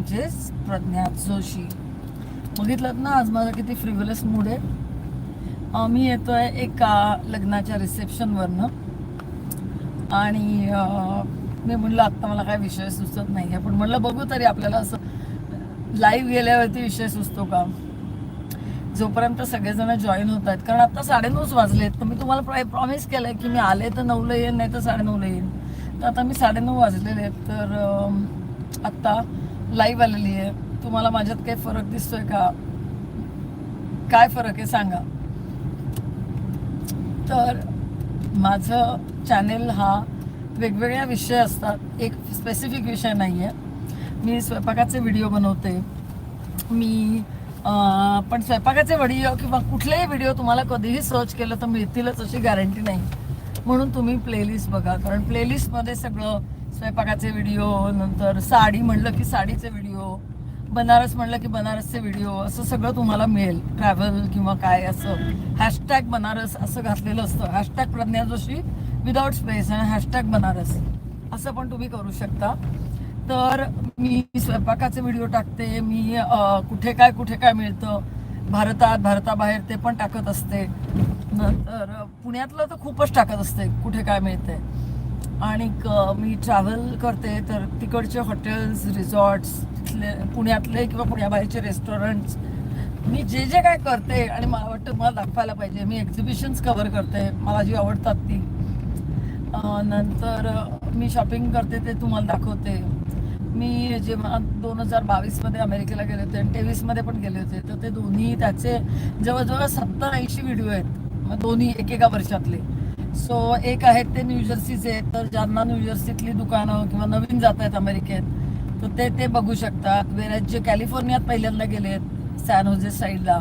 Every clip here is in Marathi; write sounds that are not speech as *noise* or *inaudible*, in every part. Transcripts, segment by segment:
म्हणजेच प्रज्ञा जोशी. बघितलं ना आज माझा किती फ्रिव्हलस मूड आहे? मी मी येतोय एका लग्नाच्या रिसेप्शनवरनं आणि मी म्हणलं आत्ता मला काय विषय सुचत नाही आहे पण म्हणलं बघू तरी आपल्याला असं लाईव्ह गेल्यावरती विषय सुचतो का? जोपर्यंत सगळेजण जॉईन होत आहेत कारण आता साडेनऊच वाजलेत तर मी तुम्हाला प्रॉमिस केलं आहे की मी आले तर नऊला येईन नाही तर साडेनऊला येईन. तर आता मी साडेनऊ वाजलेले आहेत तर आत्ता लाईव्ह आलेली आहे. तुम्हाला माझ्यात काही फरक दिसतोय का? काय फरक आहे सांगा. तर माझं चॅनेल हा वेगवेगळ्या विषय असतात. एक स्पेसिफिक विषय नाही आहे मी स्वयंपाकाचे व्हिडिओ बनवते. मी पण स्वयंपाकाचे व्हिडिओ किंवा कुठलेही व्हिडिओ तुम्हाला कधीही सर्च केलं तर मिळतीलच अशी गॅरंटी नाही. म्हणून तुम्ही प्लेलिस्ट बघा. कारण प्लेलिस्टमध्ये सगळं स्वयंपाकाचे व्हिडिओ नंतर साडी म्हणलं की साडीचे व्हिडिओ बनारस म्हणलं की बनारसचे व्हिडिओ असं सगळं तुम्हाला मिळेल. ट्रॅव्हल किंवा काय असं. हॅशटॅग बनारस असं घातलेलं असतं. Hashtag Pragya Joshi without space आणि हॅशटॅग बनारस. असं पण तुम्ही करू शकता. तर मी स्वयंपाकाचे व्हिडिओ टाकते. मी कुठे काय कुठे काय मिळतं भारतात भारताबाहेर ते पण टाकत असते. नंतर पुण्यातलं तर खूपच टाकत असते कुठे काय मिळते आणि मी ट्रॅव्हल करते तर तिकडचे हॉटेल्स रिसॉर्ट्स तिथले पुण्यातले किंवा पुण्याबाहेरचे रेस्टॉरंट्स मी जे जे काय करते आणि मला वाटतं मला दाखवायला पाहिजे मी एक्झिबिशन्स कवर करते मला जी आवडतात ती. नंतर मी शॉपिंग करते ते तुम्हाला दाखवते. मी जेव्हा दोन हजार बावीसमध्ये अमेरिकेला गेले होते आणि तेवीसमध्ये पण गेले होते तर ते दोन्ही त्याचे जवळजवळ सत्तर ऐंशी व्हिडिओ आहेत. मग दोन्ही एकेका वर्षातले. सो एक आहेत ते न्यूजर्सीचे तर ज्यांना न्यूजर्सीतली दुकानं किंवा नवीन जात आहेत अमेरिकेत तर ते ते बघू शकतात. वेळेत जे कॅलिफोर्नियात पहिल्यांदा गेलेत सॅन होजे साईडला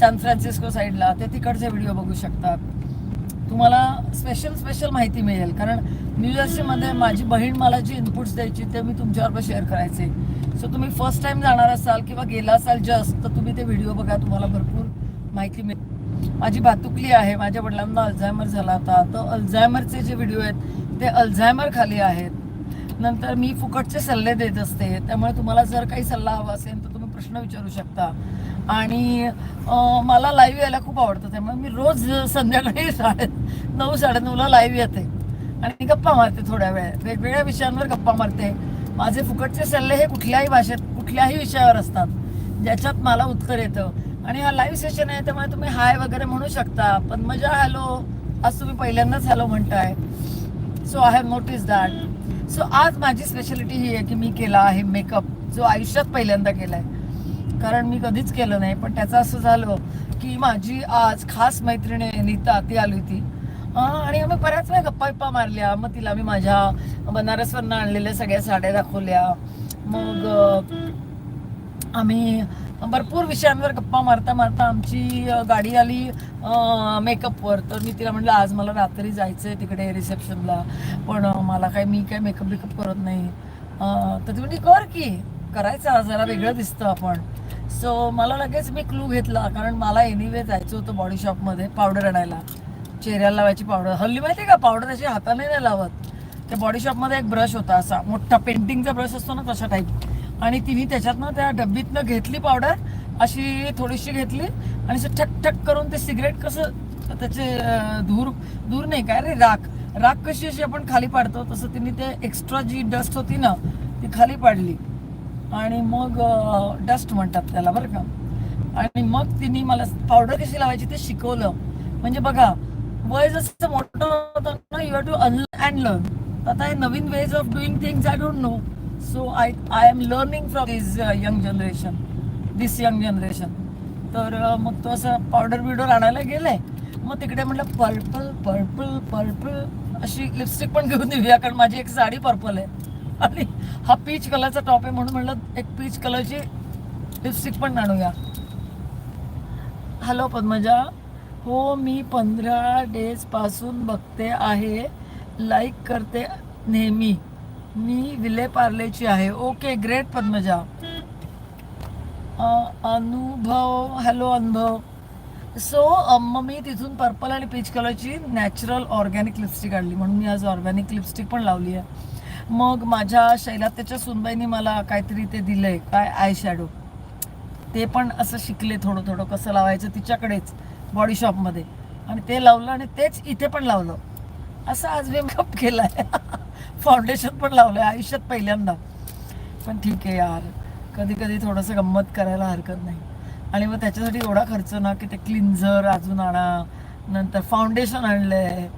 सॅन फ्रान्सिस्को साईडला ते तिकडचे व्हिडिओ बघू शकतात. तुम्हाला स्पेशल स्पेशल माहिती मिळेल. कारण न्यूजर्सीमध्ये माझी बहीण मला जी इनपुट्स द्यायची ते मी तुमच्याबरोबर शेअर करायचे. सो तुम्ही फर्स्ट टाइम जाणार असाल किंवा गेला असाल जस्ट तर तुम्ही ते व्हिडिओ बघा. तुम्हाला भरपूर माहिती मिळेल. माझी भातुकली आहे माझ्या वडिलांना अल्झायमर झाला होता. तर अल्झायमरचे जे व्हिडिओ आहेत ते अल्झायमर खाली आहेत. नंतर मी फुकटचे सल्ले देत असते. त्यामुळे तुम्हाला जर काही सल्ला हवा असेल तर तुम्ही प्रश्न विचारू शकता. आणि मला लाईव्ह यायला खूप आवडतं. त्यामुळे मी रोज संध्याकाळी *laughs* साडे नऊ साडेनऊला लाईव्ह येते. आणि गप्पा मारते थोड्या वेळ. वेगवेगळ्या विषयांवर गप्पा मारते. माझे फुकटचे सल्ले हे कुठल्याही भाषेत कुठल्याही विषयावर असतात. ज्याच्यात मला उत्तर येतं. आणि हा लाईव्ह सेशन आहे त्यामुळे तुम्ही हाय वगैरे म्हणू शकता. पण मजा हॅलो आज तुम्ही पहिल्यांदाच हॅलो म्हणताय. So I have notice that so आज माझी स्पेशालिटी ही आहे की मी केला आहे मेकअप जो आयुष्यात पहिल्यांदा केला आहे कारण मी कधीच केलं नाही पण त्याचं असं झालं की माझी आज खास मैत्रिणी आहे, नीता ती आली होती. आणि आम्ही बऱ्याच वेळा गप्पा गप्पा मारल्या. मग तिला मी माझ्या बनारसवरनं आणलेल्या सगळ्या साड्या दाखवल्या. मग आम्ही भरपूर विषयांवर गप्पा मारता मारता आमची गाडी आली मेकअपवर तर मी तिला म्हटलं आज मला रात्री जायचं आहे तिकडे रिसेप्शनला पण मला काय मी काय मेकअप बिकअप करत नाही. तर ती म्हणजे कर की. करायचं जरा वेगळं दिसतं आपण. सो मला लगेच मी क्लू घेतला कारण मला एनिवे जायचं होतं बॉडी शॉपमध्ये पावडर आणायला. चेहऱ्याला लावायची पावडर हल्ली माहिती आहे का पावडर अशी हाताने नाही लावत. त्या बॉडी शॉपमध्ये एक ब्रश होता असा मोठा पेंटिंगचा ब्रश असतो ना तशा टाईप आणि तिने त्याच्यातनं त्या डब्बीतनं घेतली पावडर अशी थोडीशी घेतली आणि असं ठक ठक करून ते सिगरेट कसं त्याचे धूर धूर नाही काय रे राख. राख कशी अशी आपण खाली पाडतो? तसं तिने ते एक्स्ट्रा जी डस्ट होती ना ती खाली पाडली. आणि मग डस्ट म्हणतात त्याला बरं का. आणि मग तिने मला पावडर कशी लावायची ते शिकवलं. म्हणजे बघा वय जसं मोठं होतं ना you have to and learn आता हे नवीन ways of doing things I don't know so I I am learning from this young generation this young generation तर uh, मग तो असं पावडर बिवडर आणायला गेलाय. मग तिकडे म्हटलं पर्पल पर्पल पर्पल अशी लिपस्टिक पण घेऊन देऊया कारण माझी एक साडी पर्पल आहे. आणि हा पीच कलरचा टॉप आहे म्हणून म्हटलं एक पीच कलरची लिपस्टिक पण आणूया. हॅलो पद्मजा. हो मी पंधरा डेजपासून बघते आहे लाईक करते नेहमी. मी विले पार्लेची आहे. Okay great Padmaja. Anubhav hello Anubhav. So मग मी तिथून पर्पल आणि पीच कलरची नॅचरल ऑर्गॅनिक लिपस्टिक आणली. म्हणून मी आज ऑर्गॅनिक लिपस्टिक पण लावली आहे. मग माझ्या शैलात्याच्या सुनबाईनी मला काहीतरी ते दिलंय. काय? आय शॅडो ते पण असं शिकले थोडं थोडं कसं लावायचं तिच्याकडेच बॉडी शॉपमध्ये आणि ते लावलं आणि तेच इथे पण लावलं. असं आज मी मेकअप केलाय. फाउंडेशन पण लावलं आहे आयुष्यात पहिल्यांदा. पण ठीक आहे यार. कधी कधी थोडंसं गंमत करायला हरकत नाही. आणि मग त्याच्यासाठी एवढा खर्च ना की ते क्लिन्झर अजून आणा नंतर फाउंडेशन आणलंय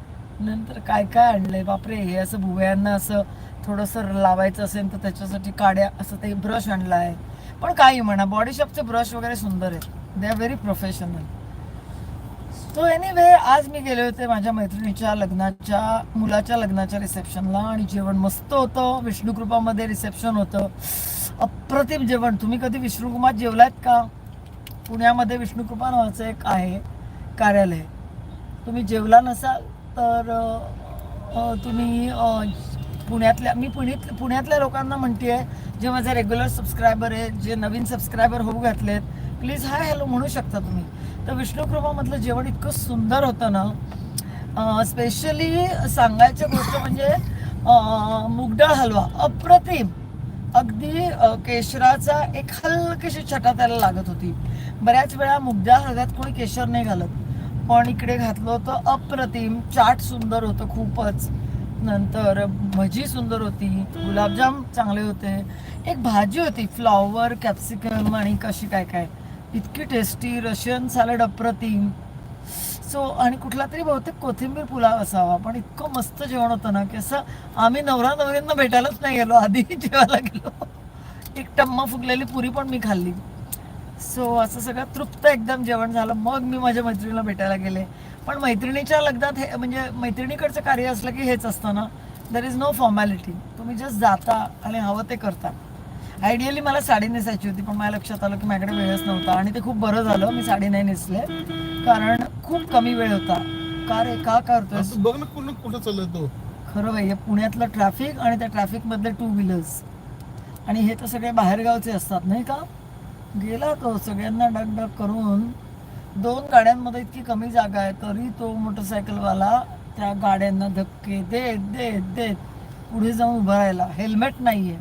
नंतर काय काय आणलंय? बापरे हे असं भुवयांना असं थोडंसं लावायचं असेल तर त्याच्यासाठी काड्या असं ते ब्रश आणलाय. पण काही म्हणा बॉडी शॉपचे ब्रश वगैरे सुंदर आहेत. दे आर व्हेरी प्रोफेशनल तो एनिवे आज मी गेले होते माझ्या मैत्रिणीच्या लग्नाच्या मुलाच्या लग्नाच्या रिसेप्शनला आणि जेवण मस्त होतं. विष्णुकृपामध्ये रिसेप्शन होतं. अप्रतिम जेवण. तुम्ही कधी विष्णुकुमार जेवलात का? पुण्यामध्ये विष्णुकृपा नावाचं एक आहे कार्यालय. तुम्ही जेवला नसाल तर तुम्ही पुण्यातल्या मी पुण्यात पुण्यातल्या लोकांना म्हणते जे माझे रेग्युलर सबस्क्रायबर आहेत जे नवीन सबस्क्रायबर होऊ घातलेत प्लीज हाय हॅलो म्हणू शकता तुम्ही. तर विष्णुकृपामधलं जेवण इतकं सुंदर होतं ना. स्पेशली सांगायची गोष्ट म्हणजे मुगडाळ हलवा. अप्रतिम. अगदी केशराचा एक हलकीशी छटा त्याला लागत होती. बऱ्याच वेळा मुगडाळ हलव्यात कोणी केशर नाही घालत. पण इकडे घातलं होतं अप्रतिम. चाट सुंदर होतं खूपच. नंतर भजी सुंदर होती. गुलाबजाम चांगले होते. एक भाजी होती. फ्लॉवर कॅप्सिकम आणि कशी काय काय. इतकी टेस्टी रशियन सॅलड अप्रतिम. सो आणि कुठला तरी बहुतेक कोथिंबीर पुलाव असावा पण इतकं मस्त जेवण होतं ना की असं आम्ही नवरा नवरींना भेटायलाच नाही गेलो आधी जेवायला गेलो. एक टम्मा फुगलेली पुरी पण मी खाल्ली. सो असं सगळं तृप्त एकदम जेवण झालं. मग मी माझ्या मैत्रिणीला भेटायला गेले. पण मैत्रिणीच्या लग्नात हे म्हणजे मैत्रिणीकडचं कार्य असलं की हेच असतं ना. दर इज नो फॉर्मॅलिटी तुम्ही जस्ट जाता आणि हवं ते करता. आयडियली मला साडी नेसायची होती पण माझ्या लक्षात आलं की माझ्याकडे वेळच नव्हता आणि ते खूप बरं झालं. मी साडी नाही नेसले कारण खूप कमी वेळ होता. का रे का करतोय बघ ना कुठं कुठं चाललाय तो. खरं बाई हे पुण्यातलं ट्रॅफिक आणि त्या ट्रॅफिक मधले टू व्हीलर्स आणि हे तर सगळे बाहेरगावचे असतात नाही का? गेला तो सगळ्यांना डगडग करून. दोन गाड्यांमध्ये इतकी कमी जागा आहे तरी तो मोटरसायकलवाला त्या गाड्यांना धक्के देत देत देत पुढे जाऊन उभा राहिला. हेल्मेट नाहीये.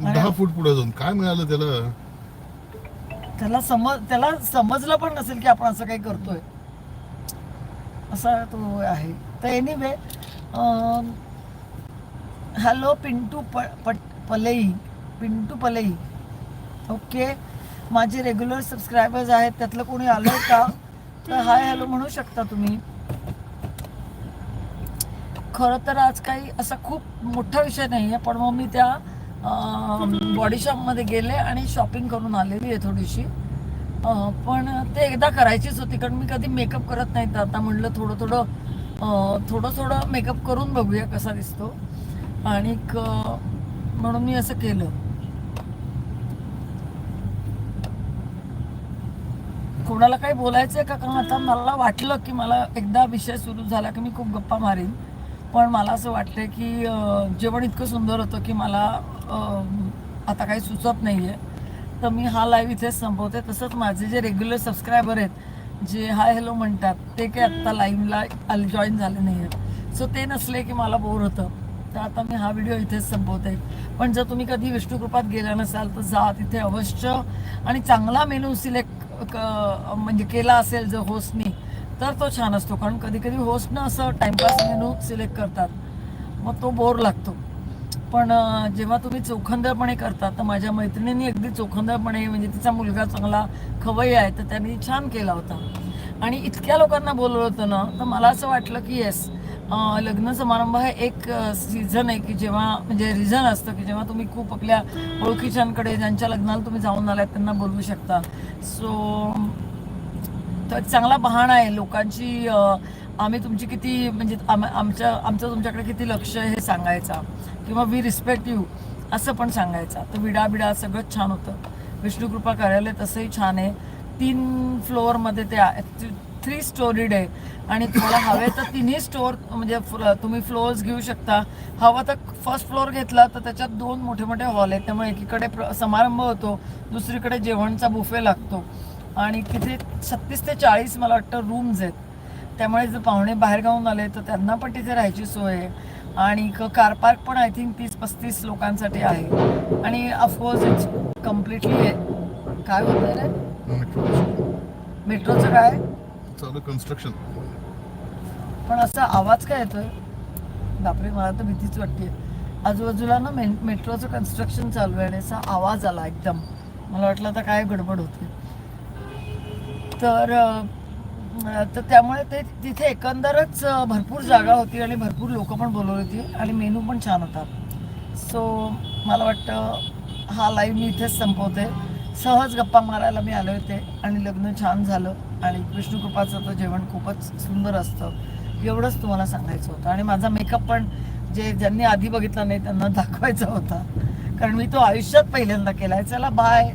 दहा फूट पुढे जाऊन. काय मिळालं त्याला? त्याला समज त्याला समजलं पण नसेल की आपण असं काही करतोय. असा तो आहे. तर एनिवे हॅलो पिंटू प पट पलई. पिंटू पलई. ओके माझे रेग्युलर सबस्क्रायबर्स आहेत. त्यातलं कोणी आलंय का? तर हाय हॅलो म्हणू शकता तुम्ही. खरं तर आज काही असा खूप मोठा विषय नाही आहे पण मग मी त्या बॉडी शॉपमध्ये गेले आणि शॉपिंग करून आलेली आहे थोडीशी. पण ते एकदा करायचीच होती कारण मी कधी मेकअप करत नाही. तर आता म्हणलं थोडं थोडं थोडं थोडं मेकअप करून बघूया कसा दिसतो. आणि म्हणून मी असं केलं. कोणाला काही बोलायचं आहे का? कारण आता मला वाटलं की मला एकदा विषय सुरू झाला की मी खूप गप्पा मारीन. पण मला असं वाटतंय की जेवण इतकं सुंदर होतं की मला आता काही सुचत नाही आहे तर मी हा लाईव्ह इथेच संपवते तसंच माझे जे रेग्युलर सबस्क्रायबर आहेत जे हाय हॅलो म्हणतात ते काही आत्ता लाईव्हला जॉईन झाले नाही आहेत सो ते नसले की मला बोर होतं. तर आता मी हा व्हिडिओ इथेच संपवते पण जर तुम्ही कधी विष्णुकृपात गेला नसाल तर जा तिथे अवश्य. आणि चांगला मेनू सिलेक्ट म्हणजे केला असेल जर होस्टनी तर तो छान असतो कारण कधी कधी होस्टनं असं टाइमपास मेनू सिलेक्ट करतात. मग तो बोर लागतो. पण जेव्हा तुम्ही चोखंदरपणे करता तर माझ्या मैत्रिणींनी अगदी चोखंदरपणे म्हणजे तिचा मुलगा चांगला खवई आहे तर त्यांनी छान केला होता. आणि इतक्या लोकांना बोलवलं होतं ना तर मला असं वाटलं की येस लग्न समारंभ हे एक सीझन आहे की जेव्हा म्हणजे रिझन असतं की जेव्हा तुम्ही खूप आपल्या ओळखीच्यांकडे ज्यांच्या लग्नाला तुम्ही जाऊन आलात त्यांना बोलवू शकता. सो तर एक चांगला बहाणा आहे लोकांची आम्ही तुमची किती म्हणजे आम आमच्या आमचं तुमच्याकडे किती लक्ष आहे हे सांगायचा. किंवा वी रिस्पेक्ट यू असं पण सांगायचा. तर विडा बिडा सगळंच छान होतं. विष्णुकृपा कार्यालय तसंही छान आहे. तीन फ्लोअरमध्ये ते थ्री स्टोरीड आहे आणि तुम्हाला हवे तर तिन्ही स्टोअर म्हणजे फ्ल- तुम्ही फ्लोअर्स घेऊ शकता. हवा तर फर्स्ट फ्लोअर घेतला तर त्याच्यात दोन मोठे मोठे हॉल आहेत. त्यामुळे एकीकडे प्र- समारंभ होतो. दुसरीकडे जेवणचा बुफे लागतो. आणि किती छत्तीस ते चाळीस मला वाटतं रूम्स आहेत. त्यामुळे जर पाहुणे बाहेर गावून आले तर त्यांना पण तिथे राहायची सोय आहे. आणि कार पार्क पण आय थिंक तीस पस्तीस लोकांसाठी आहे. आणि ऑफकोर्स इट्स कम्प्लिटली काय होतं रे? मेट्रो मेट्रोचं काय? चालू कन्स्ट्रक्शन पण असा आवाज काय येतोय? बापरे मला तर भीतीच वाटते आजूबाजूला ना मे मेट्रोचं कन्स्ट्रक्शन चालू आहे आणि असा आवाज आला एकदम. मला वाटलं आता काय गडबड होते तर तर त्यामुळे ते तिथे एकंदरच भरपूर जागा होती आणि भरपूर लोक पण बोलवली होती आणि मेनू पण छान होता. सो मला वाटतं हा लाईव्ह मी इथेच संपवते. सहज गप्पा मारायला मी आले होते आणि लग्न छान झालं आणि विष्णुकृपाचं तर जेवण खूपच सुंदर असतं. एवढंच तुम्हाला सांगायचं होतं. आणि माझा मेकअप पण जे ज्यांनी आधी बघितला नाही त्यांना *laughs* दाखवायचा होता. कारण मी तो आयुष्यात पहिल्यांदा केला आहे चला बाय